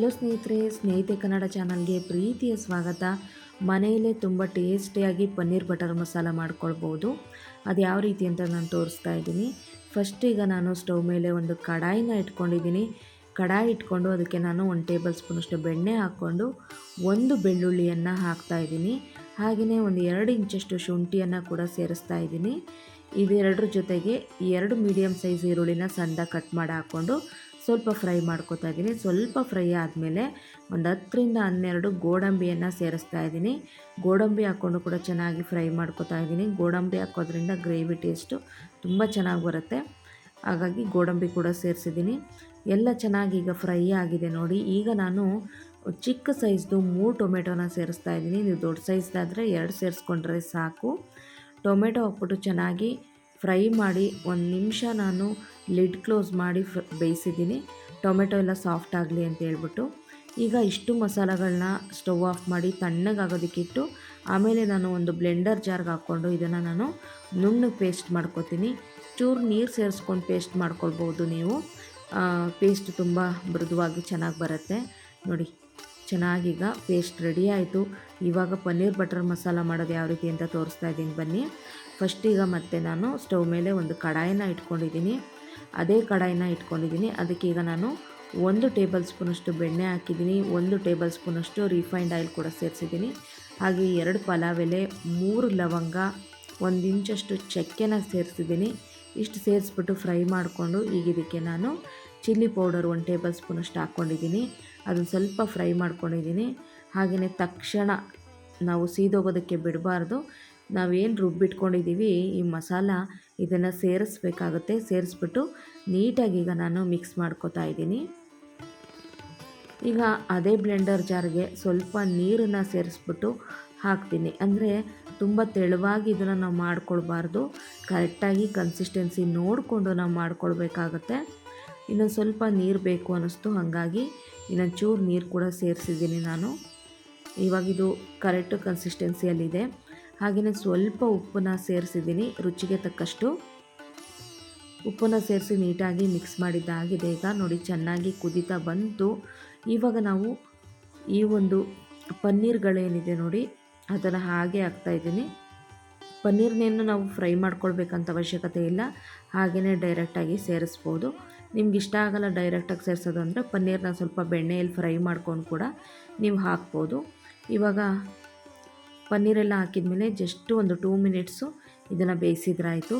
Hello ಸ್ನೇಹಿತರೆ, ಸ್ನೇಹಿತೆ ಕನ್ನಡ ಚಾನಲ್ಗೆ ಪ್ರೀತಿಯ ಸ್ವಾಗತ. ಮನೆಯಲ್ಲೇ ತುಂಬ ಟೇಸ್ಟಿಯಾಗಿ ಪನ್ನೀರ್ ಬಟರ್ ಮಸಾಲ ಮಾಡ್ಕೊಳ್ಬೋದು. ಅದು ಯಾವ ರೀತಿ ಅಂತ ನಾನು ತೋರಿಸ್ತಾ ಇದ್ದೀನಿ. ಫಸ್ಟ್ ಈಗ ನಾನು ಸ್ಟವ್ ಮೇಲೆ ಒಂದು ಕಡಾಯಿನ ಇಟ್ಕೊಂಡಿದ್ದೀನಿ. ಕಡಾಯಿ ಇಟ್ಕೊಂಡು ಅದಕ್ಕೆ ನಾನು ಒಂದು ಟೇಬಲ್ ಸ್ಪೂನಷ್ಟು ಬೆಣ್ಣೆ ಹಾಕ್ಕೊಂಡು ಒಂದು ಬೆಳ್ಳುಳ್ಳಿಯನ್ನು ಹಾಕ್ತಾ ಇದ್ದೀನಿ. ಹಾಗೆಯೇ ಒಂದು ಎರಡು ಇಂಚಷ್ಟು ಶುಂಠಿಯನ್ನು ಕೂಡ ಸೇರಿಸ್ತಾ ಇದ್ದೀನಿ. ಇವೆರಡರ ಜೊತೆಗೆ ಎರಡು ಮೀಡಿಯಮ್ ಸೈಜ್ ಈರುಳ್ಳಿನ ಸಣ್ಣ ಕಟ್ ಮಾಡಿ ಹಾಕ್ಕೊಂಡು ಸ್ವಲ್ಪ ಫ್ರೈ ಮಾಡ್ಕೋತಾ ಇದ್ದೀನಿ. ಸ್ವಲ್ಪ ಫ್ರೈ ಆದಮೇಲೆ ಒಂದು ಹತ್ತರಿಂದ ಹನ್ನೆರಡು ಗೋಡಂಬಿಯನ್ನು ಸೇರಿಸ್ತಾ ಇದ್ದೀನಿ. ಗೋಡಂಬಿ ಹಾಕ್ಕೊಂಡು ಕೂಡ ಚೆನ್ನಾಗಿ ಫ್ರೈ ಮಾಡ್ಕೋತಾ ಇದ್ದೀನಿ. ಗೋಡಂಬಿ ಹಾಕೋದ್ರಿಂದ ಗ್ರೇವಿ ಟೇಸ್ಟು ತುಂಬ ಚೆನ್ನಾಗಿ ಬರುತ್ತೆ. ಹಾಗಾಗಿ ಗೋಡಂಬಿ ಕೂಡ ಸೇರಿಸಿದ್ದೀನಿ. ಎಲ್ಲ ಚೆನ್ನಾಗಿ ಈಗ ಫ್ರೈ ಆಗಿದೆ ನೋಡಿ. ಈಗ ನಾನು ಚಿಕ್ಕ ಸೈಜ್ದು ಮೂರು ಟೊಮೆಟೊನ ಸೇರಿಸ್ತಾ ಇದ್ದೀನಿ. ನೀವು ದೊಡ್ಡ ಸೈಜ್ದಾದರೆ ಎರಡು ಸೇರಿಸ್ಕೊಂಡ್ರೆ ಸಾಕು. ಟೊಮೆಟೊ ಹಾಕ್ಬಿಟ್ಟು ಚೆನ್ನಾಗಿ ಫ್ರೈ ಮಾಡಿ ಒಂದು ನಿಮಿಷ ನಾನು ಲಿಡ್ ಕ್ಲೋಸ್ ಮಾಡಿ ಫ್ರ, ಬೇಯಿಸಿದ್ದೀನಿ. ಟೊಮೆಟೊ ಎಲ್ಲ ಸಾಫ್ಟ್ ಆಗಲಿ ಅಂತ ಹೇಳ್ಬಿಟ್ಟು. ಈಗ ಇಷ್ಟು ಮಸಾಲೆಗಳನ್ನ ಸ್ಟವ್ ಆಫ್ ಮಾಡಿ ತಣ್ಣಗಾಗೋದಕ್ಕಿಟ್ಟು ಆಮೇಲೆ ನಾನು ಒಂದು ಬ್ಲೆಂಡರ್ ಜಾರ್ಗೆ ಹಾಕ್ಕೊಂಡು ಇದನ್ನು ನಾನು ನುಣ್ಣಗೆ ಪೇಸ್ಟ್ ಮಾಡ್ಕೊತೀನಿ. ಚೂರು ನೀರು ಸೇರಿಸ್ಕೊಂಡು ಪೇಸ್ಟ್ ಮಾಡ್ಕೊಳ್ಬೋದು ನೀವು. ಪೇಸ್ಟ್ ತುಂಬ ಮೃದುವಾಗಿ ಚೆನ್ನಾಗಿ ಬರುತ್ತೆ. ನೋಡಿ. ಚೆನ್ನಾಗೀಗ ಪೇಸ್ಟ್ ರೆಡಿ ಆಯಿತು. ಇವಾಗ ಪನ್ನೀರ್ ಬಟರ್ ಮಸಾಲ ಮಾಡೋದು ಯಾವ ರೀತಿ ಅಂತ ತೋರಿಸ್ತಾ ಇದ್ದೀನಿ ಬನ್ನಿ. ಫಸ್ಟೀಗ ಮತ್ತೆ ನಾನು ಸ್ಟವ್ ಮೇಲೆ ಒಂದು ಕಡಾಯಿನ ಇಟ್ಕೊಂಡಿದ್ದೀನಿ. ಅದೇ ಕಡಾಯಿನ ಇಟ್ಕೊಂಡಿದ್ದೀನಿ. ಅದಕ್ಕೀಗ ನಾನು ಒಂದು ಟೇಬಲ್ ಸ್ಪೂನಷ್ಟು ಬೆಣ್ಣೆ ಹಾಕಿದ್ದೀನಿ. ಒಂದು ಟೇಬಲ್ ಸ್ಪೂನಷ್ಟು ರಿಫೈನ್ಡ್ ಆಯಿಲ್ ಕೂಡ ಸೇರಿಸಿದ್ದೀನಿ. ಹಾಗೆ ಎರಡು ಪಲಾವ್ ಎಲೆ ಮೂರು ಲವಂಗ, ಒಂದು ಇಂಚಷ್ಟು ಚಕ್ಕೆನ ಸೇರಿಸಿದ್ದೀನಿ. ಇಷ್ಟು ಸೇರಿಸ್ಬಿಟ್ಟು ಫ್ರೈ ಮಾಡಿಕೊಂಡು ಈಗ ಇದಕ್ಕೆ ನಾನು ಚಿಲ್ಲಿ ಪೌಡರ್ ಒಂದು ಟೇಬಲ್ ಸ್ಪೂನಷ್ಟು ಹಾಕ್ಕೊಂಡಿದ್ದೀನಿ ಅದನ್ನು ಸ್ವಲ್ಪ ಫ್ರೈ ಮಾಡ್ಕೊಂಡಿದ್ದೀನಿ. ಹಾಗೆಯೇ ತಕ್ಷಣ ನಾವು ಸೀದೋಗೋದಕ್ಕೆ ಬಿಡಬಾರ್ದು. ನಾವೇನು ರುಬ್ಬಿಟ್ಕೊಂಡಿದ್ದೀವಿ ಈ ಮಸಾಲ ಇದನ್ನು ಸೇರಿಸ್ಬೇಕಾಗುತ್ತೆ. ಸೇರಿಸ್ಬಿಟ್ಟು ನೀಟಾಗಿ ಈಗ ನಾನು ಮಿಕ್ಸ್ ಮಾಡ್ಕೋತಾ ಇದ್ದೀನಿ. ಈಗ ಅದೇ ಬ್ಲೆಂಡರ್ ಜಾರ್ಗೆ ಸ್ವಲ್ಪ ನೀರನ್ನು ಸೇರಿಸ್ಬಿಟ್ಟು ಹಾಕ್ತೀನಿ. ಅಂದರೆ ತುಂಬ ತೆಳುವಾಗಿ ಇದನ್ನು ನಾವು ಮಾಡ್ಕೊಳ್ಬಾರ್ದು. ಕರೆಕ್ಟಾಗಿ ಕನ್ಸಿಸ್ಟೆನ್ಸಿ ನೋಡಿಕೊಂಡು ನಾವು ಮಾಡ್ಕೊಳ್ಬೇಕಾಗತ್ತೆ. ಇನ್ನೊಂದು ಸ್ವಲ್ಪ ನೀರು ಬೇಕು ಅನ್ನಿಸ್ತು. ಹಾಗಾಗಿ ಇನ್ನೊಂದು ಚೂರು ನೀರು ಕೂಡ ಸೇರಿಸಿದ್ದೀನಿ ನಾನು. ಇವಾಗಿದು ಕರೆಕ್ಟ್ ಕನ್ಸಿಸ್ಟೆನ್ಸಿಯಲ್ಲಿದೆ ಹಾಗೆಯೇ ಸ್ವಲ್ಪ ಉಪ್ಪನ್ನ ಸೇರಿಸಿದ್ದೀನಿ, ರುಚಿಗೆ ತಕ್ಕಷ್ಟು. ಉಪ್ಪನ್ನು ಸೇರಿಸಿ ನೀಟಾಗಿ ಮಿಕ್ಸ್ ಮಾಡಿದ್ದಾಗಿದೆ. ಈಗ ನೋಡಿ, ಚೆನ್ನಾಗಿ ಕುದೀತಾ ಬಂತು. ಇವಾಗ ನಾವು ಈ ಒಂದು ಪನ್ನೀರ್ಗಳೇನಿದೆ ನೋಡಿ, ಅದನ್ನು ಹಾಗೆ ಹಾಕ್ತಾಯಿದ್ದೀನಿ ಪನ್ನೀರ್ನೇನು ನಾವು ಫ್ರೈ ಮಾಡ್ಕೊಳ್ಬೇಕಂತ ಅವಶ್ಯಕತೆ ಇಲ್ಲ. ಹಾಗೆಯೇ ಡೈರೆಕ್ಟಾಗಿ ಸೇರಿಸ್ಬೋದು. ನಿಮ್ಗೆ ಇಷ್ಟ ಆಗಲ್ಲ ಡೈರೆಕ್ಟಾಗಿ ಸೇರಿಸೋದು ಅಂದರೆ ಪನ್ನೀರ್ನ ಸ್ವಲ್ಪ ಬೆಣ್ಣೆಯಲ್ಲಿ ಫ್ರೈ ಮಾಡ್ಕೊಂಡು ಕೂಡ ನೀವು ಹಾಕ್ಬೋದು. ಇವಾಗ ಪನ್ನೀರೆಲ್ಲ ಹಾಕಿದ್ಮೇಲೆ ಜಸ್ಟ್ ಒಂದು ಟೂ ಮಿನಿಟ್ಸು ಇದನ್ನು ಬೇಯಿಸಿದ್ರಾಯಿತು.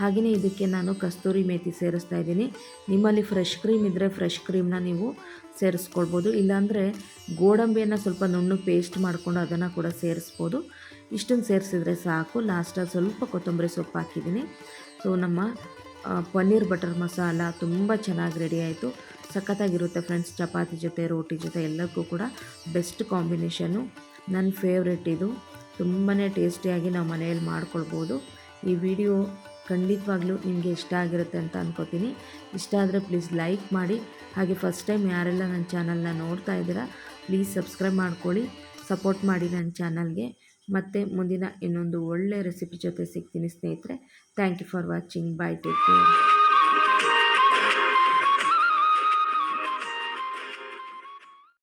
ಹಾಗೆಯೇ ಇದಕ್ಕೆ ನಾನು ಕಸ್ತೂರಿ ಮೇಥಿ ಸೇರಿಸ್ತಾ ಇದ್ದೀನಿ. ನಿಮ್ಮಲ್ಲಿ ಫ್ರೆಶ್ ಕ್ರೀಮ್ ಇದ್ದರೆ ಫ್ರೆಶ್ ಕ್ರೀಮ್ನ ನೀವು ಸೇರಿಸ್ಕೊಳ್ಬೋದು. ಇಲ್ಲಾಂದರೆ ಗೋಡಂಬಿಯನ್ನು ಸ್ವಲ್ಪ ನುಣ್ಣು ಪೇಸ್ಟ್ ಮಾಡಿಕೊಂಡು ಅದನ್ನು ಕೂಡ ಸೇರಿಸ್ಬೋದು. ಇಷ್ಟನ್ನು ಸೇರಿಸಿದ್ರೆ ಸಾಕು. ಲಾಸ್ಟಲ್ಲಿ ಸ್ವಲ್ಪ ಕೊತ್ತಂಬರಿ ಸೊಪ್ಪು ಹಾಕಿದ್ದೀನಿ. ಸೊ ನಮ್ಮ ಪನ್ನೀರ್ ಬಟರ್ ಮಸಾಲ ತುಂಬ ಚೆನ್ನಾಗಿ ರೆಡಿ ಆಯಿತು. ಸಖತ್ತಾಗಿರುತ್ತೆ ಫ್ರೆಂಡ್ಸ್ ಚಪಾತಿ ಜೊತೆ, ರೋಟಿ ಜೊತೆ ಎಲ್ಲಕ್ಕೂ ಕೂಡ ಬೆಸ್ಟ್ ಕಾಂಬಿನೇಷನು ನನ್ನ ಫೇವ್ರೆಟ್ ಇದು. ತುಂಬಾ ಟೇಸ್ಟಿಯಾಗಿ ನಾವು ಮನೆಯಲ್ಲಿ ಮಾಡ್ಕೊಳ್ಬೋದು. ಈ ವಿಡಿಯೋ ಖಂಡಿತವಾಗ್ಲೂ ನಿಮಗೆ ಇಷ್ಟ ಆಗಿರುತ್ತೆ ಅಂತ ಅನ್ಕೋತೀನಿ. ಇಷ್ಟ ಆದರೆ ಪ್ಲೀಸ್ ಲೈಕ್ ಮಾಡಿ. ಹಾಗೆ ಫಸ್ಟ್ ಟೈಮ್ ಯಾರೆಲ್ಲ ನನ್ನ ಚಾನಲ್ನ ನೋಡ್ತಾ ಇದ್ದೀರಾ ಪ್ಲೀಸ್ ಸಬ್ಸ್ಕ್ರೈಬ್ ಮಾಡ್ಕೊಳ್ಳಿ. ಸಪೋರ್ಟ್ ಮಾಡಿ ನನ್ನ ಚಾನಲ್ಗೆ ಮತ್ತು ಮುಂದಿನ ಇನ್ನೊಂದು ಒಳ್ಳೆಯ ರೆಸಿಪಿ ಜೊತೆ ಸಿಗ್ತೀನಿ ಸ್ನೇಹಿತರೆ. Thank you for watching bye take care